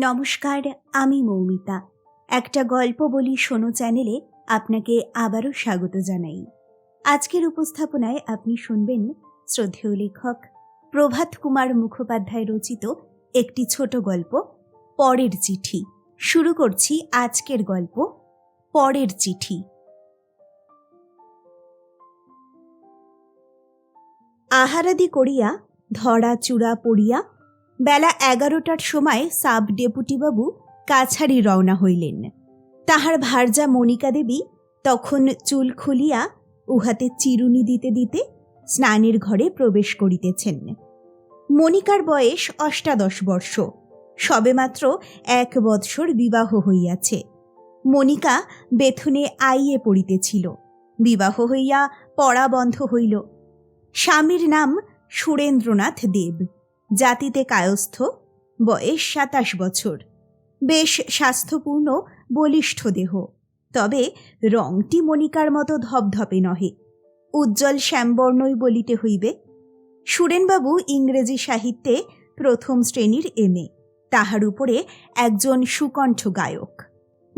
নমস্কার, আমি মৌমিতা। একটা গল্প বলি শোনো চ্যানেলে, আপনাকে আবারও স্বাগত জানাই। আজকের উপস্থাপনায় আপনি শুনবেন শ্রদ্ধেয় লেখক প্রভাত কুমার মুখোপাধ্যায় রচিত একটি ছোট গল্প, পরের চিঠি। শুরু করছি আজকের গল্প, পরের চিঠি। আহারাদি করিয়া ধরা চূড়া পড়িয়া বেলা এগারোটার সময় সাব ডেপুটিবাবু কাছারি রওনা হইলেন। তাহার ভার্যা মনিকা দেবী তখন চুল খুলিয়া উহাতে চিরুনি দিতে দিতে স্নানের ঘরে প্রবেশ করিতেছেন। মনিকার বয়স অষ্টাদশ বর্ষ, সবেমাত্র এক বৎসর বিবাহ হইয়াছে। মনিকা বেথুনে আইয়ে পড়িতেছিল, বিবাহ হইয়া পড়া বন্ধ হইল। স্বামীর নাম সুরেন্দ্রনাথ দেব। জাতিতে কায়স্থ, বয়স সাতাশ বছর। বেশ স্বাস্থ্যপূর্ণ, বলিষ্ঠ দেহ। তবে রংটি মনিকার মতো ধপধপে নহে। উজ্জ্বল শ্যামবর্ণই বলিতে হইবে। সুরেনবাবু ইংরেজি সাহিত্যে প্রথম শ্রেণির এম এ। তাহার উপরে একজন সুকণ্ঠ গায়ক।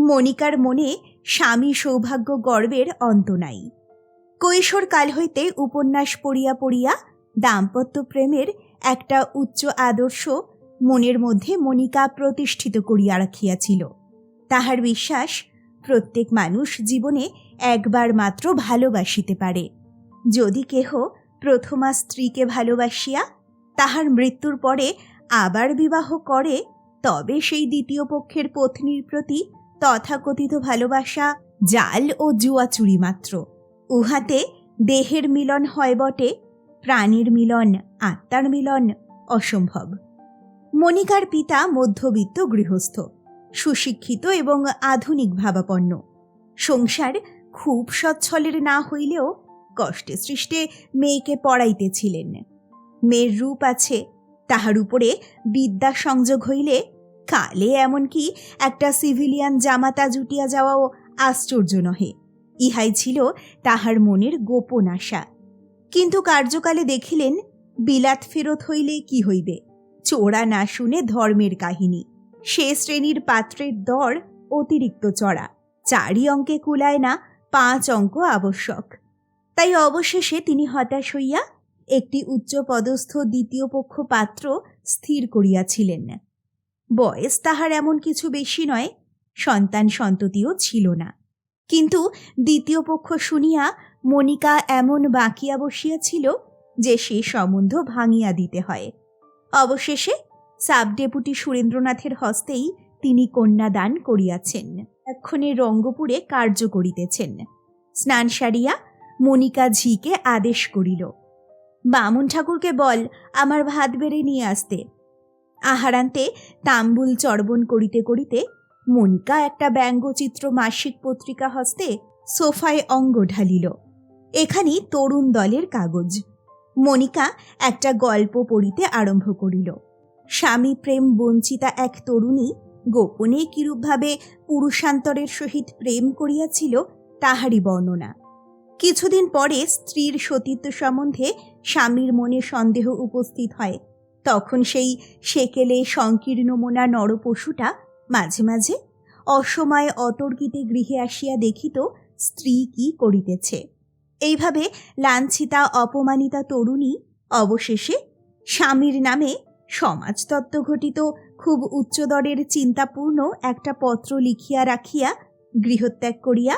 মনিকার মনে স্বামী সৌভাগ্য গর্বের অন্ত নাই। কৈশোর কাল হইতে উপন্যাস পড়িয়া পড়িয়া দাম্পত্য প্রেমের একটা উচ্চ আদর্শ মনের মধ্যে মনিকা প্রতিষ্ঠিত করিয়া রাখিয়াছিল। তাহার বিশ্বাস, প্রত্যেক মানুষ জীবনে একবার মাত্র ভালোবাসিতে পারে। যদি কেহ প্রথমা স্ত্রীকে ভালোবাসিয়া তাহার মৃত্যুর পরে আবার বিবাহ করে, তবে সেই দ্বিতীয় পক্ষের পত্নীর প্রতি তথাকথিত ভালোবাসা, জাল ও জুয়াচুরি মাত্র। উহাতে দেহের মিলন হয় বটে প্রাণীর মিলন, আত্মার মিলন অসম্ভব। মনিকার পিতা মধ্যবিত্ত গৃহস্থ, সুশিক্ষিত এবং আধুনিক ভাবাপন্ন। সংসার খুব সচ্ছলের না হইলেও কষ্টে সৃষ্টে মেয়েকে পড়াইতেছিলেন। মেয়ের রূপ আছে, তাহার উপরে বিদ্যা সংযোগ হইলে কালে এমনকি একটা সিভিলিয়ান জামাতা জুটিয়া যাওয়াও আশ্চর্য নহে। ইহাই ছিল তাহার মনের গোপন আশা। কিন্তু কার্যকালে দেখিলেন, বিলাত ফেরত হইলে কি হইবে? চোরা না শুনে ধর্মের কাহিনী। সে শ্রেণির পাত্রের দর অতিরিক্ত চড়া। চারি অঙ্কে কুলায় না, পাঁচ অঙ্ক আবশ্যক। তাই অবশেষে তিনি হতাশ হইয়া একটি উচ্চপদস্থ দ্বিতীয় পক্ষ পাত্র স্থির করিয়াছিলেন। বয়স তাহার এমন কিছু বেশি নয়, সন্তান সন্ততিও ছিল না। কিন্তু দ্বিতীয় পক্ষ শুনিয়া মনিকা এমন বাঁকিয়া বসিয়াছিল যে সে সম্বন্ধ ভাঙিয়া দিতে হয়। অবশেষে সাব ডেপুটি সুরেন্দ্রনাথের হস্তেই তিনি কন্যাদান করিয়াছেন। এক্ষণে রঙ্গপুরে কার্য করিতেছেন। স্নান সারিয়া মনিকা ঝিকে আদেশ করিল, বামুন ঠাকুরকে বল, আমার ভাত বেড়ে নিয়ে আসতে। আহারান্তে তাম্বুল চর্বণ করিতে করিতে মনিকা একটা ব্যঙ্গচিত্র মাসিক পত্রিকা হস্তে সোফায় অঙ্গ ঢালিল। এখানে তরুণ দলের কাগজ। মনিকা একটা গল্প পড়িতে আরম্ভ করিল। স্বামী প্রেম বঞ্চিতা এক তরুণী গোপনে কিরূপভাবে পুরুষান্তরের সহিত প্রেম করিয়াছিল তাহারই বর্ণনা। কিছুদিন পরে স্ত্রীর সতীত্ব সম্বন্ধে স্বামীর মনে সন্দেহ উপস্থিত হয়। তখন সেই সেকেলে সংকীর্ণ মোনা নরপশুটা মাঝে মাঝে অসময়ে অতর্কিতে গৃহে আসিয়া দেখিত স্ত্রী কি করিতেছে। এইভাবে লাঞ্ছিতা, অপমানিতা তরুণী অবশেষে স্বামীর নামে সমাজতত্ত্ব ঘটিত, খুব উচ্চদরের চিন্তাপূর্ণ একটা পত্র লিখিয়া রাখিয়া গৃহত্যাগ করিয়া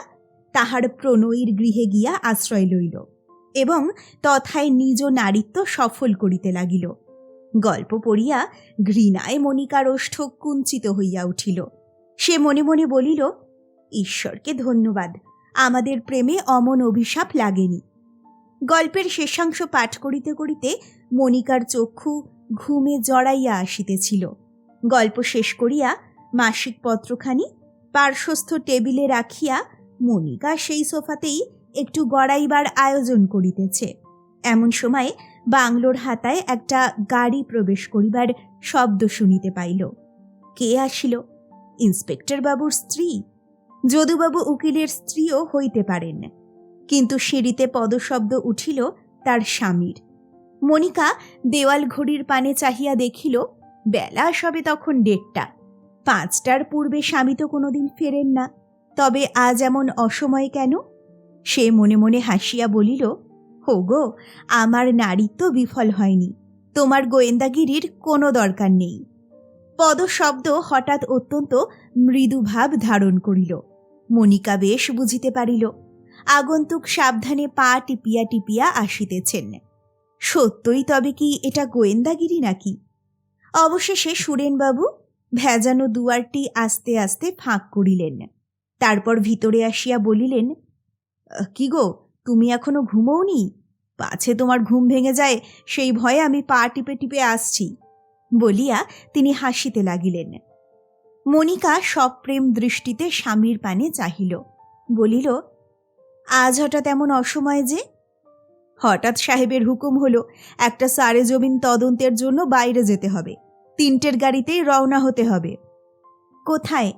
তাহার প্রণয়ীর গৃহে গিয়া আশ্রয় লইল এবং তথায় নিজ নারীত্ব সফল করিতে লাগিল। গল্প পড়িয়া ঘৃণায় মনিকার ওষ্ঠ কুঞ্চিত হইয়া উঠিল। সে মনে মনে বলিল, ঈশ্বরকে ধন্যবাদ। আমাদের প্রেমে অমন অভিশাপ লাগেনি। গল্পের শেষাংশ পাঠ করিতে করিতে মনিকার চক্ষু ঘুমে জড়াইয়া আসিতেছিল। গল্প শেষ করিয়া মাসিক পত্রখানি পার্শ্বস্থ টেবিলে রাখিয়া মনিকা সেই সোফাতেই একটু গড়াইবার আয়োজন করিতেছে। এমন সময় বাংলোর হাতায় একটা গাড়ি প্রবেশ করিবার শব্দ শুনিতে পাইল। কে আসিল? ইন্সপেক্টর বাবুর স্ত্রী। যদুবাবু উকিলের স্ত্রীও হইতে পারেন। কিন্তু সিঁড়িতে পদশব্দ উঠিল তার স্বামীর। মনিকা দেওয়াল ঘড়ির পানে চাহিয়া দেখিল, বেলা সবে তখন দেড়টা। পাঁচটার পূর্বে স্বামী তো কোনোদিন ফেরেন না, তবে আজ এমন অসময়ে কেন? সে মনে মনে হাসিয়া বলিল হোগো আমার নারীত্ব বিফল হয়নি, তোমার গোয়েন্দাগিরির কোনো দরকার নেই। পদশব্দ হঠাৎ অত্যন্ত মৃদুভাব ধারণ করিল। মনিকা বেশ বুঝিতে পারিল, আগন্তুক সাবধানে পা টিপিয়া টিপিয়া আসিতেছেন। সত্যই তবে কি এটা গোয়েন্দাগিরি নাকি? অবশেষে সুরেনবাবু ভেজানো দুয়ারটি আস্তে আস্তে ফাঁক করিলেন। তারপর ভিতরে আসিয়া বলিলেন কি গো, তুমি এখনও ঘুমোওনি? পাছে তোমার ঘুম ভেঙে যায়, সেই ভয়ে আমি পা টিপে টিপে আসছি। বলিয়া তিনি হাসিতে লাগিলেন। মনিকা সপ্রেম দৃষ্টিতে স্বামীর পানে চাহিল, বলিল, আজ হঠাৎ এমন অসময় যে? হঠাৎ সাহেবের হুকুম হলো, একটা সারে জমিন তদন্তের জন্য বাইরে যেতে হবে, তিনটের গাড়িতেই রওনা হতে হবে। কোথায়?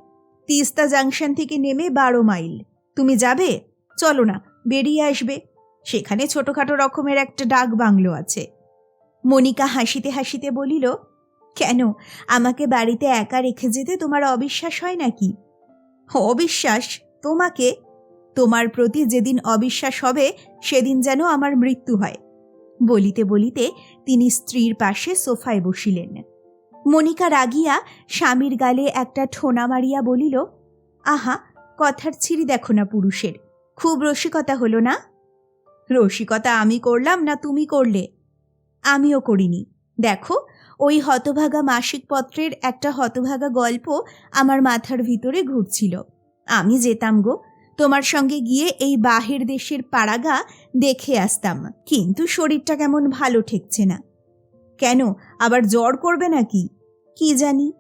তিস্তা জাংশন থেকে নেমে বারো মাইল। তুমি যাবে? চলো না, বেরিয়ে আসবে। সেখানে ছোটখাটো রকমের একটা ডাক বাংলো আছে। মনিকা হাসিতে হাসিতে বলিল কেন? আমাকে বাড়িতে একা রেখে যেতে তোমার অবিশ্বাস হয় নাকি? অবিশ্বাস? তোমাকে? তোমার প্রতি যেদিন অবিশ্বাস হবে, সেদিন যেন আমার মৃত্যু হয়। বলিতে বলিতে তিনি স্ত্রীর পাশে সোফায় বসিলেন। মনিকা রাগিয়া স্বামীর গালে একটা ঠোনা মারিয়া বলিল, আহা, কথার ছিঁড়ি দেখো না পুরুষের। খুব রসিকতা হলো না? রসিকতা আমি করলাম না তুমি করলে? আমিও করিনি। দেখো ওই হতভাগা মাসিক পত্রের একটা হতভাগা গল্প আমার মাথার ভিতরে ঘুরছিল। আমি যেতাম গো, তোমার সঙ্গে গিয়ে এই বাহির দেশের পাড়াগা দেখে আসতাম, কিন্তু শরীরটা কেমন ভালো ঠেকছে না। কেন, আবার জ্বর করবে নাকি? কি জানি?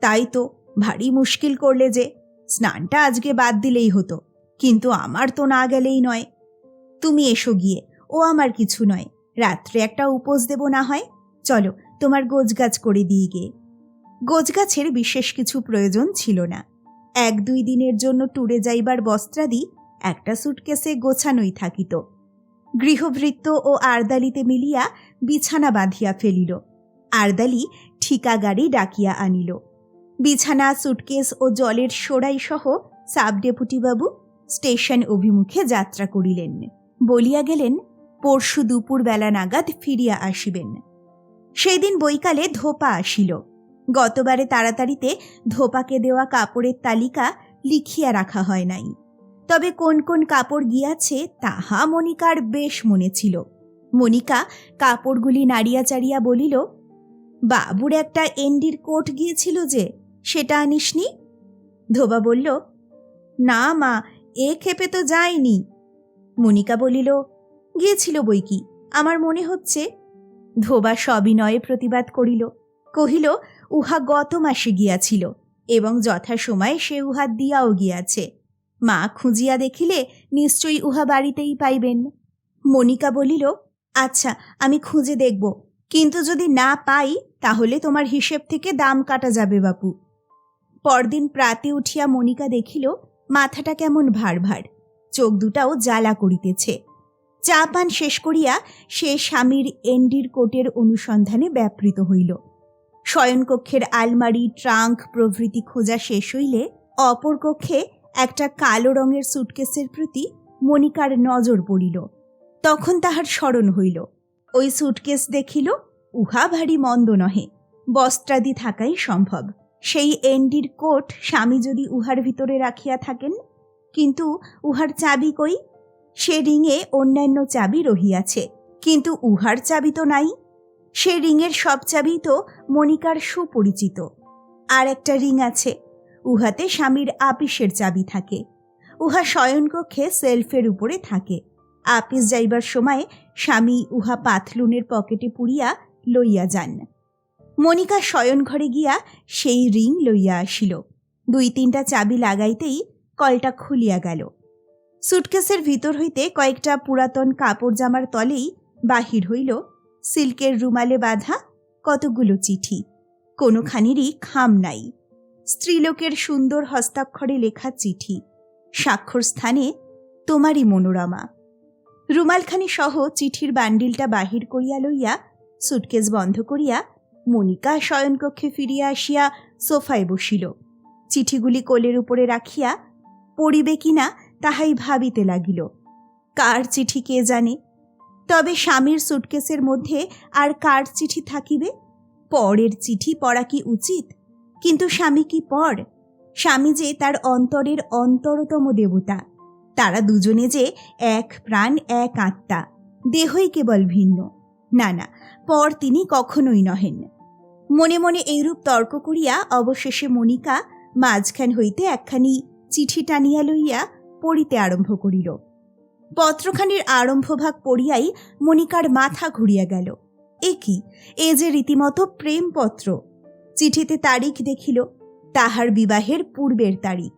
তাই তো, ভারী মুশকিল করলে যে, স্নানটা আজকে বাদ দিলেই হতো, কিন্তু আমার তো না গেলেই নয়। তুমি এসো গিয়ে, ও আমার কিছু নয়, রাত্রে একটা উপোস দেব না হয়, চলো তোমার গোছগাছ করে দিয়ে গিয়ে গোছগাছের বিশেষ কিছু প্রয়োজন ছিল না। এক দুই দিনের জন্য ট্যুরে যাইবার বস্ত্রাদি একটা সুটকেসে গোছানোই থাকিত। গৃহভৃত্য ও আরদালিতে মিলিয়া বিছানা বাঁধিয়া ফেলিল। আরদালি ঠিকা গাড়ি ডাকিয়া আনিল। বিছানা, সুটকেস ও জলের সোড়াই সহ সাব ডেপুটিবাবু স্টেশন অভিমুখে যাত্রা করিলেন। বলিয়া গেলেন, পরশু দুপুর বেলা নাগাদ ফিরিয়া আসিবেন। সেই দিন বৈকালে ধোপা আসিল। গতবারে তাড়াতাড়িতে ধোপাকে দেওয়া কাপড়ের তালিকা লিখিয়া রাখা হয় নাই। তবে কোন কোন কাপড় গিয়াছে তাহা মনিকার বেশ মনে ছিল। মনিকা কাপড়গুলি নাড়িয়া চাড়িয়া বলিল, বাবুর একটা এন্ডির কোট গিয়েছিল যে, সেটা আনিসনি? ধোবা বলল, না মা, এ ক্ষেপে তো যায়নি। মনিকা বলিল, গিয়েছিল বই কি আমার মনে হচ্ছে ধোবা সবিনয়ে প্রতিবাদ করিল। কহিল, উহা গত মাসে গিয়াছিল, এবং যথাসময়ে সে উহা দিয়াও গিয়াছে। মা খুঁজিয়া দেখিলে নিশ্চয়ই উহা বাড়িতেই পাইবেন। মনিকা বলিল আচ্ছা আমি খুঁজে দেখব, কিন্তু যদি না পাই, তাহলে তোমার হিসেব থেকে দাম কাটা যাবে বাপু। পরদিন প্রাতে উঠিয়া মনিকা দেখিল, মাথাটা কেমন ভার ভার, চোখ দুটাও জ্বালা করিতেছে। চা পান শেষ করিয়া সে স্বামীর এন্ডির কোটের অনুসন্ধানে ব্যাপৃত হইল। শয়নকক্ষের আলমারি, ট্রাঙ্ক প্রভৃতি খোঁজা শেষ হইলে অপর কক্ষে একটা কালো রঙের সুটকেসের প্রতি মনিকার নজর পড়িল। তখন তাহার স্মরণ হইল। ওই সুটকেস দেখিল, উহা ভারী মন্দ নহে, বস্ত্রাদি থাকাই সম্ভব। সেই এন্ডির কোট স্বামী যদি উহার ভিতরে রাখিয়া থাকেন, কিন্তু উহার চাবি কই? সে রিঙে অন্যান্য চাবি রহিয়াছে, কিন্তু উহার চাবি তো নাই। সে রিংয়ের সব চাবি তো মনিকার সুপরিচিত। আর একটা রিং আছে, উহাতে স্বামীর আপিসের চাবি থাকে। উহা শয়নকক্ষে সেলফের উপরে থাকে। আপিস যাইবার সময় স্বামী উহা পাথলুনের পকেটে পুড়িয়া লইয়া যান। মনিকা শয়ন ঘরে গিয়া সেই রিং লইয়া আসিল। দুই তিনটা চাবি লাগাইতেই কলটা খুলিয়া গেল। সুটকেসের ভিতর হইতে কয়েকটা পুরাতন কাপড় জামার তলেই বাহির হইল সিল্কের রুমালে বাঁধা কতগুলো চিঠি। কোনোখানিরই খাম নাই। স্ত্রীলোকের সুন্দর হস্তাক্ষরে লেখা চিঠি। স্বাক্ষর স্থানে তোমারই মনোরমা। রুমালখানি সহ চিঠির বান্ডিলটা বাহির করিয়া লইয়া সুটকেস বন্ধ করিয়া মনিকা শয়নকক্ষে ফিরিয়া আসিয়া সোফায় বসিল। চিঠিগুলি কোলের উপরে রাখিয়া পড়িবে কিনা তাহাই ভাবিতে লাগিল, কার চিঠি কে জানে? তবে স্বামীর সুটকেসের মধ্যে আর কার চিঠি থাকিবে? পরের চিঠি পড়া কি উচিত? কিন্তু স্বামী কি পর? স্বামী যে তার অন্তরের অন্তরতম দেবতা, তারা দুজনে যে এক প্রাণ, এক আত্মা, দেহই কেবল ভিন্ন। না না, পর তিনি কখনোই নহেন। মনে মনে এইরূপ তর্ক করিয়া অবশেষে মনিকা মাঝখান হইতে একখানি চিঠি টানিয়া লইয়া পড়িতে আরম্ভ করিল। পত্রখানির আরম্ভভাগ পড়িয়াই মনিকার মাথা ঘুরিয়া গেল। এ কি? এ যে রীতিমতো প্রেমপত্র। চিঠিতে তারিখ দেখিল, তাহার বিবাহের পূর্বের তারিখ।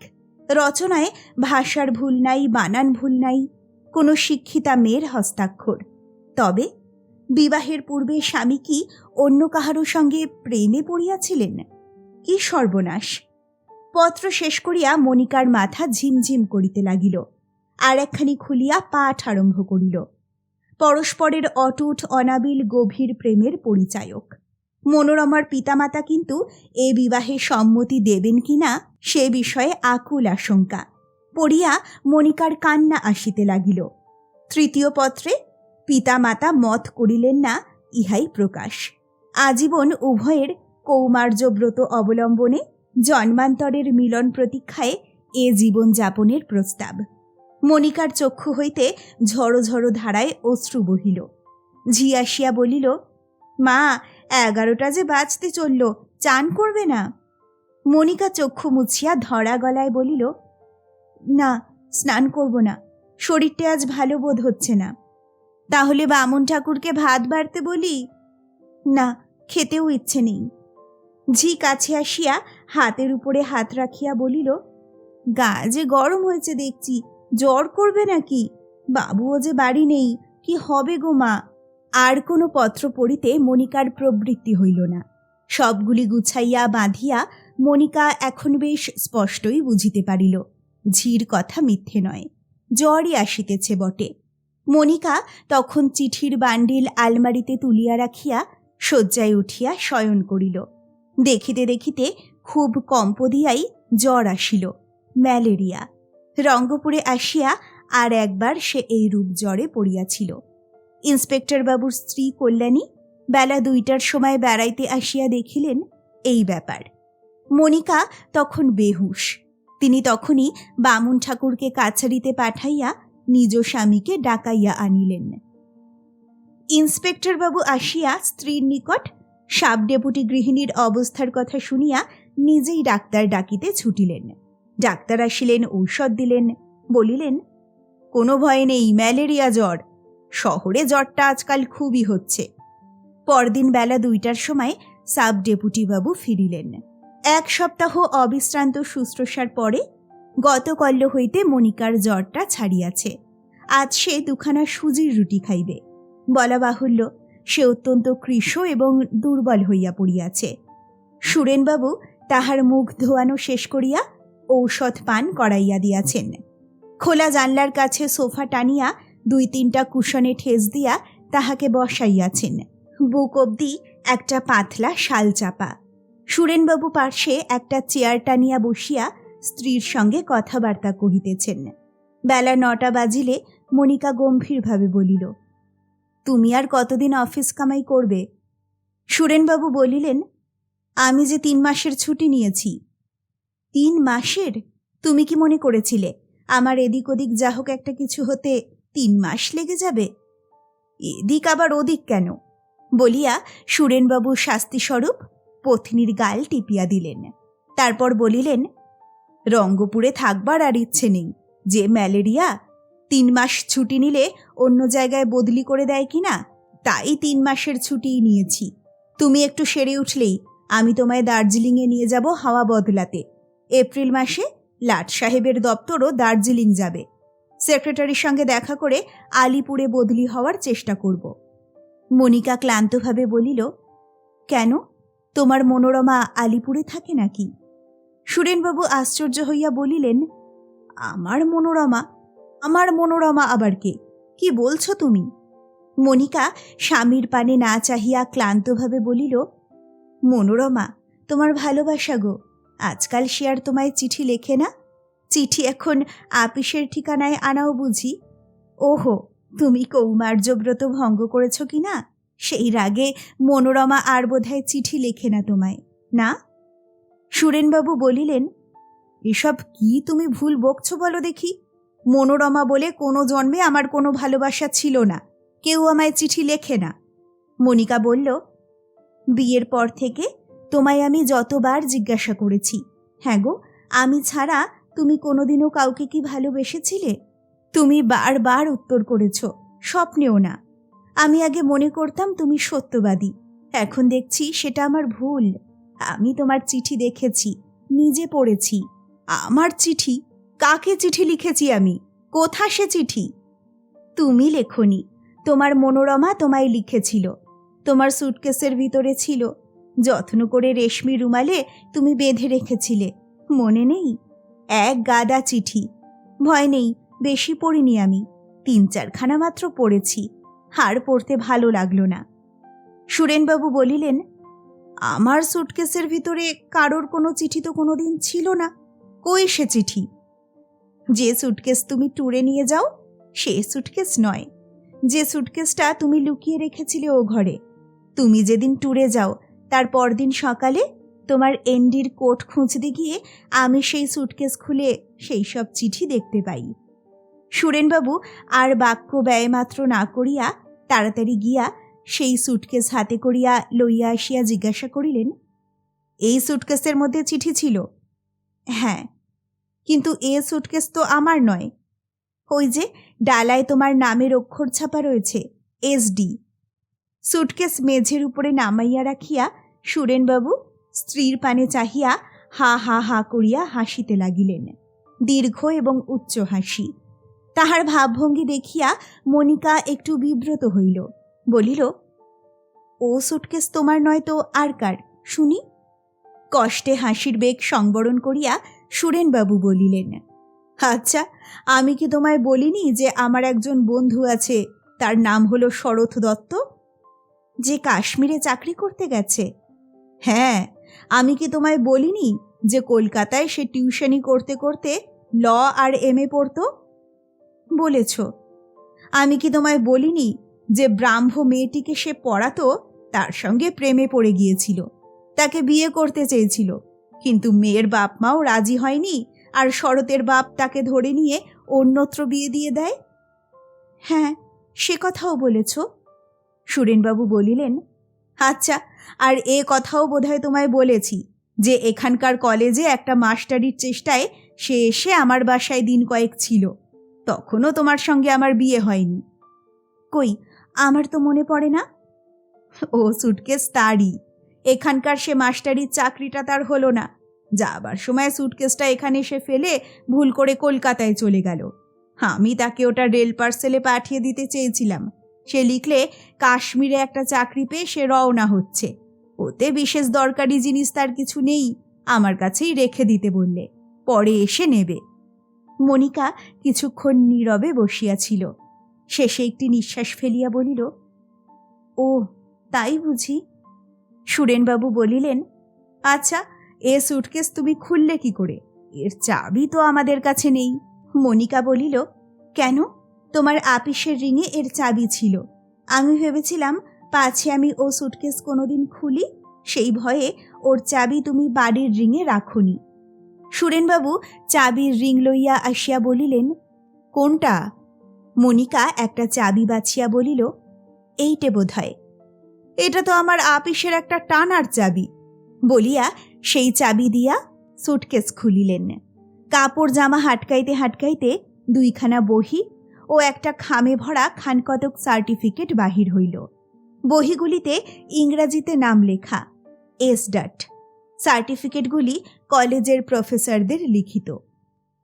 রচনায় ভাষার ভুল নাই, বানান ভুল নাই, কোনো শিক্ষিতা মেয়ের হস্তাক্ষর। তবে, বিবাহের পূর্বে স্বামী কি অন্য কাহারও সঙ্গে প্রেমে পড়িয়াছিলেন? কি সর্বনাশ! পত্র শেষ করিয়া মনিকার মাথা ঝিমঝিম করিতে লাগিল, আর একখানি খুলিয়া পাঠ আরম্ভ করিল। পরস্পরের অটুট, অনাবিল, গভীর প্রেমের পরিচায়ক। মনোরমার পিতামাতা কিন্তু এ বিবাহে সম্মতি দেবেন কিনা সে বিষয়ে আকুল আশঙ্কা পড়িয়া মনিকার কান্না আসিতে লাগিল। তৃতীয় পত্রে, পিতামাতা মত করিলেন না, ইহাই প্রকাশ। আজীবন উভয়ের কৌমার্যব্রত অবলম্বনে জন্মান্তরের মিলন প্রতীক্ষায় এ জীবন যাপনের প্রস্তাব। মনিকার চক্ষু হইতে ঝড়ো ঝড়ো ধারায় অশ্রু বহিল। ঝি আসিয়া বলিল, মা, এগারোটা যে বাজতে চলল, চান করবে না? মনিকা চক্ষু মুছিয়া ধরা গলায় বলিল, না, স্নান করব না, শরীরটা আজ ভালো বোধ হচ্ছে না। তাহলে বামুন ঠাকুরকে ভাত বাড়তে বলি? না, খেতেও ইচ্ছে নেই। ঝি কাছে আসিয়া হাতের উপরে হাত রাখিয়া বলিল, গা যে গরম হয়েছে দেখছি, জ্বর করবে নাকি? বাবুও যে বাড়ি নেই, কি হবে গো মা? আর কোনো পত্র পড়িতে মনিকার প্রবৃত্তি হইল না। সবগুলি গুছাইয়া বাঁধিয়া মনিকা এখন বেশ স্পষ্টই বুঝিতে পারিল, ঝির কথা মিথ্যে নয়, জ্বরই আসিতেছে বটে। মনিকা তখন চিঠির বান্ডিল আলমারিতে তুলিয়া রাখিয়া শয্যায় উঠিয়া শয়ন করিল। দেখিতে দেখিতে খুব কম্প দিয়াই জ্বর আসিল, ম্যালেরিয়া। রঙ্গপুরে আসিয়া আর একবার সে এই রূপ জ্বরে পড়িয়াছিল। ইন্সপেক্টর বাবুর স্ত্রী কল্যাণী বেলা দুইটার সময় বেড়াইতে আসিয়া দেখিলেন এই ব্যাপার। মনিকা তখন বেহুশ। তিনি তখনই বামুন ঠাকুরকে কাছারিতে পাঠাইয়া নিজ স্বামীকে ডাকাইয়া আনিলেন। ইন্সপেক্টর বাবু আসিয়া স্ত্রীর নিকট সাব ডেপুটি গৃহিণীর অবস্থার কথা শুনিয়া নিজেই ডাক্তার ডাকিতে ছুটিলেন। ডাক্তার আসিলেন, ঔষধ দিলেন, বলিলেন, কোনো ভয় নেই, ম্যালেরিয়া জ্বর। শহরে জ্বরটা আজকাল খুবই হচ্ছে। পরদিন বেলা দুইটার সময় সাব ডেপুটি বাবু ফিরিলেন। এক সপ্তাহ অবিশ্রান্ত শুশ্রূষার পরে গতকল্য হইতে মনিকার জ্বরটা ছাড়িয়াছে। আজ সে দুখানা সুজির রুটি খাইবে। বলা বাহুল্য, সে অত্যন্ত কৃশ এবং দুর্বল হইয়া পড়িয়াছে। সুরেনবাবু তাহার মুখ ধোয়ানো শেষ করিয়া ঔষধ পান করাইয়া দিয়াছেন। খোলা জানলার কাছে সোফা টানিয়া দুই তিনটা কুশনে ঠেস দিয়া তাহাকে বসাইয়াছেন। বুক অবধি একটা পাতলা শাল চাপা। সুরেনবাবু পার্শ্বে একটা চেয়ার টানিয়া বসিয়া স্ত্রীর সঙ্গে কথাবার্তা কহিতেছেন। বেলা নটা বাজিলে মনিকা গম্ভীরভাবে বলিল, তুমি আর কতদিন অফিস কামাই করবে? সুরেনবাবু বলিলেন আমি যে তিন মাসের ছুটি নিয়েছি। তিন মাসের? তুমি কি মনে করেছিলে? আমার এদিক ওদিক যা হোক একটা কিছু হতে তিন মাস লেগে যাবে? এদিক আবার ওদিক কেন? বলিয়া সুরেনবাবু শাস্তিস্বরূপ পত্নীর গাল টিপিয়া দিলেন। তারপর বলিলেন, রঙ্গপুরে থাকবার আর ইচ্ছে নেই। যে ম্যালেরিয়া তিন মাস ছুটি নিলে অন্য জায়গায় বদলি করে দেয় কি না তাই তিন মাসের ছুটিই নিয়েছি। তুমি একটু সেরে উঠলেই আমি তোমায় দার্জিলিংয়ে নিয়ে যাব হাওয়া বদলাতে। এপ্রিল মাসে লাট সাহেবের দপ্তরও দার্জিলিং যাবে। সেক্রেটারির সঙ্গে দেখা করে আলিপুরে বদলি হওয়ার চেষ্টা করব। মনিকা ক্লান্তভাবে বলিল, কেন? তোমার মনোরমা আলিপুরে থাকে নাকি? সুরেনবাবু আশ্চর্য হইয়া বলিলেন, আমার মনোরমা? আমার মনোরমা আবার কে? কি বলছো তুমি? মনিকা স্বামীর পানে না চাহিয়া ক্লান্তভাবে বলিল মনোরমা, তোমার ভালোবাসা গো। আজকাল সে আর তোমায় চিঠি লেখে না? চিঠি এখন আপিসের ঠিকানায় আনাও বুঝি? ওহো, তুমি কৌমার্যব্রত ভঙ্গ করেছ কি না? সেই রাগে মনোরমা আর বোধহয় চিঠি লেখে না তোমায়, না? সুরেনবাবু বলিলেন, এসব কি তুমি ভুল বকছো বলো দেখি? মনোরমা বলে কোনো জন্মে আমার কোনো ভালোবাসা ছিল না, কেউ আমায় চিঠি লেখে না। মনিকা বলল বিয়ের পর থেকে তোমায় আমি যতবার জিজ্ঞাসা করেছি। হ্যাঁ গো, আমি ছাড়া তুমি কোনোদিনও কাউকে কি ভালোবেসেছিলে? তুমি বারবার উত্তর করেছ, স্বপ্নেও না। আমি আগে মনে করতাম তুমি সত্যবাদী। এখন দেখছি সেটা আমার ভুল। আমি তোমার চিঠি দেখেছি, নিজে পড়েছি। আমার চিঠি? কাকে চিঠি লিখেছি আমি? কোথা সে চিঠি? তুমি লেখনি। তোমার মনোরমা তোমায় লিখেছিল। তোমার সুটকেসের ভিতরে ছিল। যত্ন করে রেশমি রুমালে তুমি বেঁধে রেখেছিলে। মনে নেই? এক গাদা চিঠি। ভয় নেই, বেশি পড়িনি আমি। তিন চারখানা মাত্র পড়েছি। হার পড়তে ভালো লাগল না। সুরেনবাবু বলিলেন, আমার সুটকেসের ভিতরে কারোর কোনো চিঠি তো কোনো দিন ছিল না। কই সে চিঠি? যে সুটকেস তুমি ট্যুরে নিয়ে যাও, সে সুটকেস নয়। যে সুটকেসটা তুমি লুকিয়ে রেখেছিলে ও ঘরে তুমি যেদিন ট্যুরে যাও, তার পরদিন সকালে তোমার এন্ডির কোট খুঁজতে গিয়ে আমি সেই সুটকেস খুলে সেই সব চিঠি দেখতে পাই। সুরেনবাবু আর বাক্য ব্যয়মাত্র না করিয়া তাড়াতাড়ি গিয়া সেই সুটকেস হাতে করিয়া লইয়া আসিয়া জিজ্ঞাসা করিলেন, এই সুটকেসের মধ্যে চিঠি ছিল? হ্যাঁ কিন্তু এ সুটকেস তো আমার নয়। ওই যে ডালায় তোমার নামের অক্ষর ছাপা রয়েছে এসডি সুটকেস মেঝের উপরে নামাইয়া রাখিয়া সুরেনবাবু স্ত্রীর পানে চাহিয়া হা হা হা করিয়া হাসিতে লাগিলেন। দীর্ঘ এবং উচ্চ হাসি। তাহার ভাবভঙ্গি দেখিয়া মনিকা একটু বিব্রত হইল। বলিল, ও সুটকেস, তোমার নয় তো আর কার? শুনি। কষ্টে হাসির বেগ সংবরণ করিয়া সুরেনবাবু বলিলেন আচ্ছা আমি কি তোমায় বলিনি যে আমার একজন বন্ধু আছে? তার নাম হলো শরৎ দত্ত? যে কাশ্মীরে চাকরি করতে গেছে। হ্যাঁ আমি কি তোমায় বলিনি যে কলকাতায় সে টিউশনি করতে করতে ল আর এম এ পড়তো? বলেছ। আমি কি তোমায় বলিনি যে ব্রাহ্ম মেয়েটিকে সে পড়াতো, তার সঙ্গে প্রেমে পড়ে গিয়েছিল, তাকে বিয়ে করতে চেয়েছিল, কিন্তু মেয়ের বাপ মাও রাজি হয়নি আর শরতের বাপ তাকে ধরে নিয়ে অন্যত্র বিয়ে দিয়ে দেয়? হ্যাঁ সে কথাও বলেছ। সুরেনবাবু বলিলেন আচ্ছা আর এ কথাও বোধহয় তোমায় বলেছি যে এখানকার কলেজে একটা মাস্টারির চেষ্টায় সে এসে আমার বাসায় দিন কয়েক ছিল। তখনও তোমার সঙ্গে আমার বিয়ে হয়নি। কই, আমার তো মনে পড়ে না? ও সুটকেস তারই। এখানকার সে মাস্টারির চাকরিটা তার হলো না। যাবার সময় সুটকেসটা এখানে এসে ফেলে ভুল করে কলকাতায় চলে গেল। আমি তাকে ওটা রেল পার্সেলে পাঠিয়ে দিতে চেয়েছিলাম। সে লিখলে কাশ্মীরে একটা চাকরি পেয়ে সে রওনা হচ্ছে। ওতে বিশেষ দরকারি জিনিস তার কিছু নেই, আমার কাছেই রেখে দিতে বললে। পরে এসে নেবে। মনিকা কিছুক্ষণ নীরবে বসিয়াছিল। শেষে একটি নিঃশ্বাস ফেলিয়া বলিল, ও, তাই বুঝি? সুরেনবাবু বলিলেন আচ্ছা এ সুটকেস তুমি খুললে কি করে? এর চাবি তো আমাদের কাছে নেই। মনিকা বলিল, কেন? তোমার আপিসের রিঙে এর চাবি ছিল। আমি ভেবেছিলাম, পাছে আমি ও সুটকেস কোনোদিন খুলি, সেই ভয়ে ওর চাবি তুমি বাড়ির রিঙে রাখুনি। সুরেনবাবু চাবির রিং লইয়া আসিয়া বলিলেন, কোনটা? মনিকা একটা চাবি বাছিয়া বলিল, এইটে বোধ হয় এটা তো আমার আপিসের একটা টানার চাবি। বলিয়া সেই চাবি দিয়া সুটকেস খুলিলেন। কাপড় জামা হাটকাইতে হাটকাইতে দুইখানা বহি ও একটা খামে ভরা খানকতক সার্টিফিকেট বাহির হইল। বহিগুলিতে ইংরাজিতে নাম লেখা, এস ডাট। সার্টিফিকেটগুলি কলেজের প্রফেসরদের লিখিত।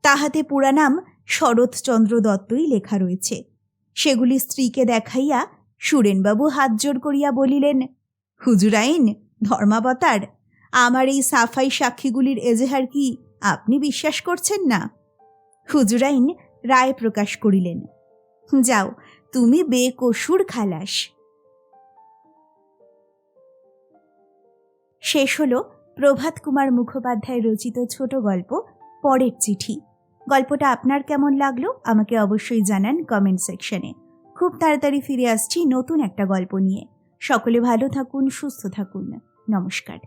তাহাতে পুরা নাম শরৎচন্দ্র দত্তই লেখা রয়েছে। সেগুলি স্ত্রীকে দেখাইয়া সুরেনবাবু হাত জোর করিয়া বলিলেন হুজুরাইন ধর্মাবতার, আমার এই সাফাই সাক্ষীগুলির এজেহার কি আপনি বিশ্বাস করছেন না? হুজুরাইন রায় প্রকাশ করিলেন। যাও, তুমি বেকসুর খালাস। শেষ হলো প্রভাত কুমার মুখোপাধ্যায় রচিত ছোট গল্প, পরের চিঠি। গল্পটা আপনার কেমন লাগল আমাকে অবশ্যই জানান কমেন্ট সেকশনে খুব তাড়াতাড়ি ফিরে আসছি নতুন একটা গল্প নিয়ে। সকলে ভালো থাকুন, সুস্থ থাকুন। নমস্কার।